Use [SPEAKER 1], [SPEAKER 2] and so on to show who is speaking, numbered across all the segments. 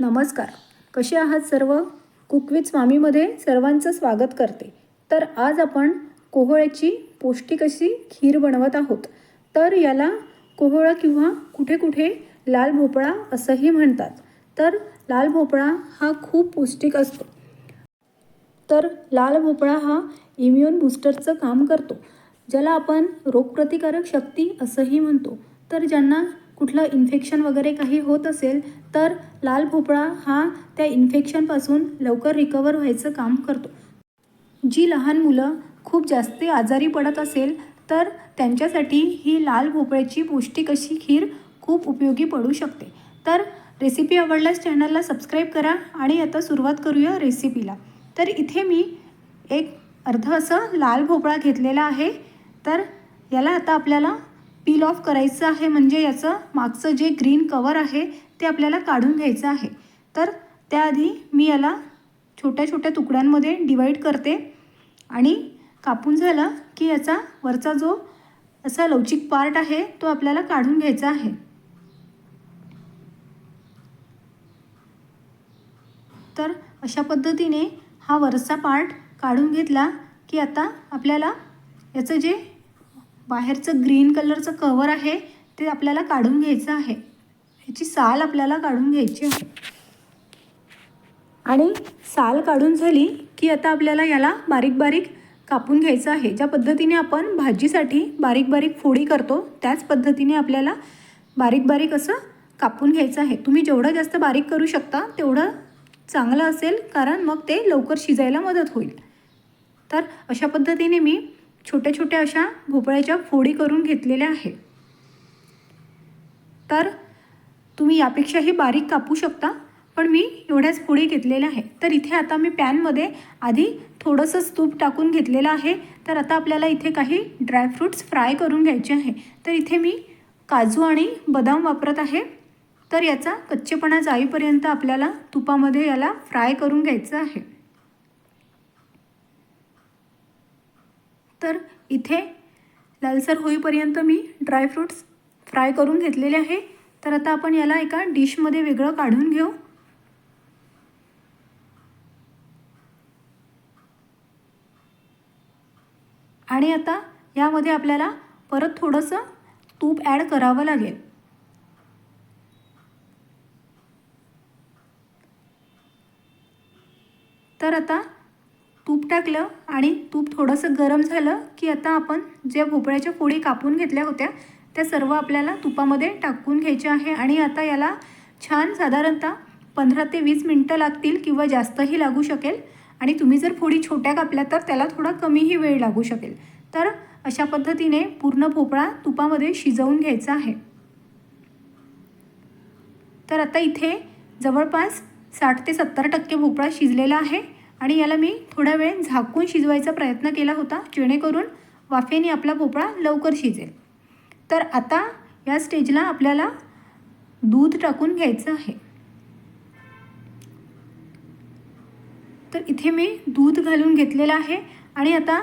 [SPEAKER 1] नमस्कार. कसे आहात सर्व? कुकविथ स्वामीमध्ये सर्वांचं स्वागत करते. तर आज आपण कोहळ्याची पौष्टिक अशी खीर बनवत आहोत. तर याला कोहळा किंवा कुठे कुठे लाल भोपळा असंही म्हणतात. तर लाल भोपळा हा खूप पौष्टिक असतो. तर लाल भोपळा हा इम्युन बूस्टरचं काम करतो. ज्याला आपण रोगप्रतिकारक शक्ती असंही म्हणतो. तर ज्यांना कुठलं इन्फेक्शन वगैरे काही होत असेल तर लाल भोपळा हा त्या इन्फेक्शनपासून लवकर रिकवर व्हायचं काम करतो. जी लहान मुलं खूप जास्त आजारी पडत असेल तर त्यांच्यासाठी ही लाल भोपळ्याची पौष्टिक अशी खीर खूप उपयोगी पडू शकते. तर रेसिपी आवडल्यास चॅनलला सबस्क्राईब करा आणि आता सुरुवात करूया रेसिपीला तर इथे मी एक अर्ध असं लाल भोपळा घेतलेला आहे. तर याला आता आपल्याला पील ऑफ करायचं आहे म्हणजे याचं मागचं जे ग्रीन कवर आहे ते आपल्याला काढून घ्यायचं आहे. तर त्याआधी मी याला छोट्या छोट्या तुकड्यांमध्ये डिवाईड करते. आणि कापून झाला की याचा वरचा जो असा लवचिक पार्ट आहे तो आपल्याला काढून घ्यायचा आहे. तर अशा पद्धतीने हा वरचा पार्ट काढून घेतला की आता आपल्याला याचं जे बाहेरचं ग्रीन कलरचं कवर आहे ते आपल्याला काढून घ्यायचं आहे. ह्याची साल आपल्याला काढून घ्यायची आहे. आणि साल काढून झाली की आता आपल्याला याला बारीक बारीक कापून घ्यायचं आहे. ज्या पद्धतीने आपण भाजीसाठी बारीक बारीक फोडी करतो त्याच पद्धतीने आपल्याला बारीक बारीक असं कापून घ्यायचं आहे. तुम्ही जेवढं जास्त बारीक करू शकता तेवढं चांगलं असेल कारण मग ते लवकर शिजायला मदत होईल. तर अशा पद्धतीने मी छोट्या छोट्या अशा भोपळ्याच्या फोडी करून घेतलेल्या आहे तर तुम्ही यापेक्षाही बारीक कापू शकता पण मी एवढ्याच फोडी घेतलेल्या आहे तर इथे आता मी पॅनमध्ये आधी थोडंसं तूप टाकून घेतलेलं आहे. तर आता आपल्याला इथे काही ड्रायफ्रूट्स फ्राय करून घ्यायचे आहे. तर इथे मी काजू आणि बदाम वापरत आहे. तर याचा कच्चेपणा जाईपर्यंत आपल्याला तुपामध्ये याला फ्राय करून घ्यायचं आहे. तर इथे लालसर होईपर्यंत मी ड्रायफ्रूट्स फ्राय करून घेतलेले आहे. तर आता आपण याला एका डिशमध्ये वेगळं काढून घेऊ. आणि आता यामध्ये आपल्याला परत थोडंसं तूप ॲड करावं लागेल. तर आता टाकलं आणि तूप थोडंसं गरम झालं की आता आपण ज्या भोपळ्याच्या फोडी कापून घेतल्या होत्या त्या सर्व आपल्याला तुपामध्ये टाकून घ्यायच्या आहे आणि आता याला छान साधारणतः पंधरा ते वीस मिनटं लागतील किंवा जास्तही लागू शकेल. आणि तुम्ही जर फोडी छोट्या कापल्या तर त्याला थोडा कमीही वेळ लागू शकेल. तर अशा पद्धतीने पूर्ण भोपळा तुपामध्ये शिजवून घ्यायचा आहे. तर आता इथे जवळपास साठ ते सत्तर टक्के भोपळा शिजलेला आहे. आणि याला मी थोडा वेळ झाकून शिजवायचा प्रयत्न केला होता जेणेकरून वाफेने आपला भोपळा लवकर शिजेल. तर आता या स्टेजला आपल्याला दूध टाकून घ्यायचं आहे. तर इथे मी दूध घालून घेतलेला आहे आणि आता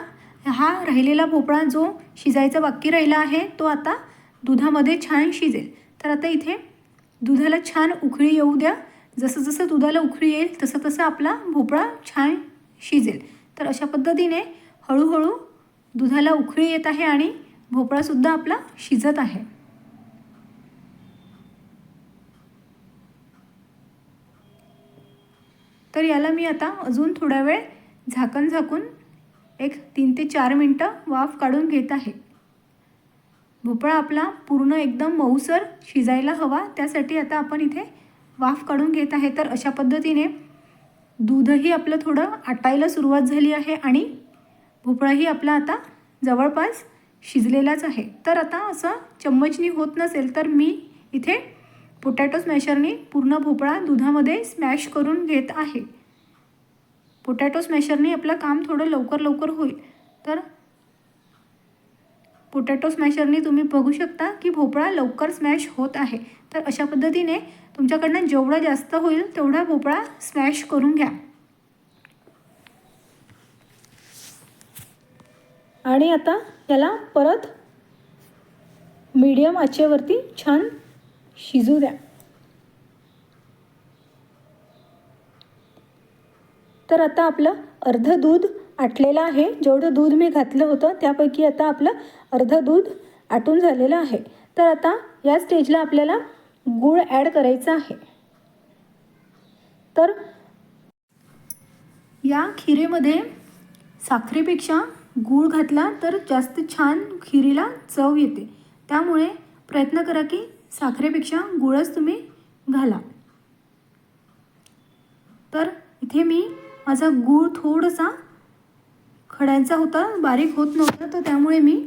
[SPEAKER 1] हा राहिलेला भोपळा जो शिजायचा बाकी राहिला आहे तो आता दुधामध्ये छान शिजेल. तर आता इथे दुधाला छान उकळी येऊ द्या. जसं जसं दुधाला उखळी येईल तसं तसं आपला भोपळा छान शिजेल. तर अशा पद्धतीने हळूहळू दुधाला उखळी येत आहे आणि भोपळासुद्धा आपला शिजत आहे. तर याला मी आता अजून थोडा वेळ झाकण झाकून एक तीन ते चार मिनटं वाफ काढून घेत आहे. भोपळा आपला पूर्ण एकदम मऊसर शिजायला हवा त्यासाठी आता आपण इथे वाफ काढून घेत आहे तर अशा पद्धतीने दूधही आपलं थोडं आटायला सुरुवात झाली आहे आणि भोपळाही आपला आता जवळपास शिजलेलाच आहे. तर आता असं चम्मचनी होत नसेल तर मी इथे पोटॅटो स्मॅशरने पूर्ण भोपळा दुधामध्ये स्मॅश करून घेत आहे. पोटॅटो स्मॅशरने आपलं काम थोडं लवकर लवकर होईल. तर पोटॅटो स्मॅशरने तुम्ही बघू शकता की भोपळा लवकर स्मॅश होत आहे. तर अशा पद्धतीने तुमच्याकडनं जेवढा जास्त होईल तेवढा भोपळा स्मॅश करून घ्या. आणि आता याला परत मीडियम आचेवरती छान शिजू द्या. तर आता आपलं अर्धं दूध आटलेलं आहे. जेवढं दूध मी घातलं होतं त्यापैकी आता आपलं अर्धं दूध आटून झालेलं आहे. तर आता या स्टेजला आपल्याला गूळ ॲड करायचा आहे. तर या खिरेमध्ये साखरेपेक्षा गूळ घातला तर जास्त छान खिरीला चव येते. त्यामुळे प्रयत्न करा की साखरेपेक्षा गुळच तुम्ही घाला. तर इथे मी माझा गूळ थोडासा खड्यांचा होता बारीक होत नव्हता तर त्यामुळे मी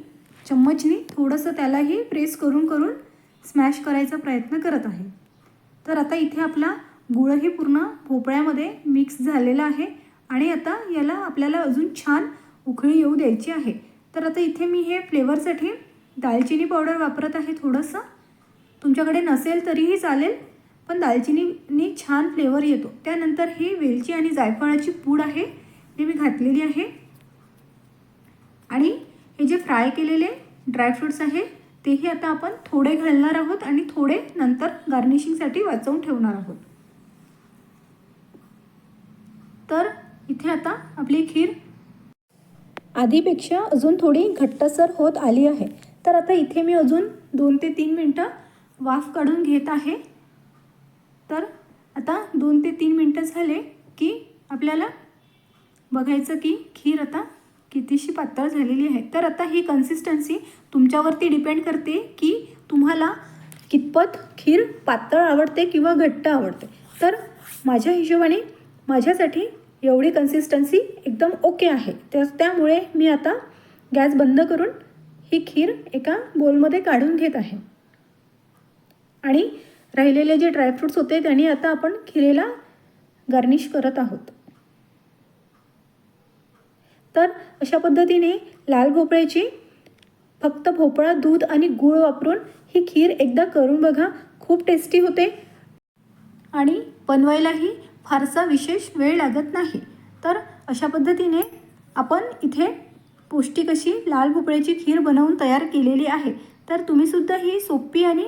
[SPEAKER 1] चम्मचनी थोडंसं त्यालाही प्रेस करून करून स्मॅश करायचा प्रयत्न करत आहे. तर आता इथे आपला गुळही पूर्ण भोपळ्यामध्ये मिक्स झालेला आहे आणि आता याला आपल्याला अजून छान उकळी येऊ द्यायची आहे. तर आता इथे मी हे फ्लेवरसाठी दालचिनी पावडर वापरत आहे थोडंसं. तुमच्याकडे नसेल तरीही चालेल पण दालचिनीनी छान फ्लेवर येतो. त्यानंतर ही वेलची आणि जायफळाची पूड आहे हे मी घातलेली आहे. आणि हे जे फ्राय केलेले ड्रायफ्रुट्स आहे तेही आता आपण थोडे घालणार आहोत आणि थोडे नंतर गार्निशिंगसाठी वाचवून ठेवणार आहोत. तर इथे आता आपली खीर आधीपेक्षा अजून थोडी घट्टसर होत आली आहे. तर आता इथे मी अजून दोन ते तीन मिनटं वाफ काढून घेत आहे. तर आता दोन ते तीन मिनटं झाले की आपल्याला बघायचं की खीर आता कितीशी पातळ झालेली आहे. तर आता ही कन्सिस्टन्सी तुमच्यावरती डिपेंड करते की तुम्हाला कितपत खीर पातळ आवडते किंवा घट्ट आवडते. तर माझ्या हिशोबाने माझ्यासाठी एवढी कन्सिस्टन्सी एकदम ओके आहे. तर त्यामुळे मी आता गॅस बंद करून ही खीर एका बोलमध्ये काढून घेत आहे. आणि राहिलेले जे ड्रायफ्रूट्स होते त्यांनी आता आपण खिरेला गार्निश करत आहोत. तर अशा पद्धतीने लाल भोपळ्याची फक्त भोपळा दूध आणि गूळ वापरून ही खीर एकदा करून बघा. खूप टेस्टी होते. आणि बनवायलाही फारसा विशेष वेळ लागत नाही. तर अशा पद्धतीने आपण इथे पौष्टिक अशी लाल भोपळ्याची खीर बनवून तयार केलेली आहे. तर तुम्हीसुद्धा ही सोपी आणि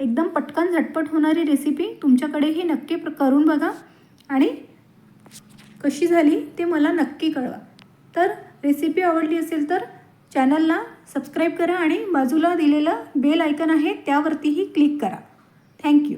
[SPEAKER 1] एकदम पटकन झटपट होणारी रेसिपी तुमच्याकडेही नक्की प्र करून बघा. आणि कशी झाली ते मला नक्की कळवा. तर रेसिपी आवडली असेल तर चॅनलला सबस्क्राईब करा आणि बाजूला दिलेलं बेल आयकन आहे त्यावरतीही क्लिक करा. थँक्यू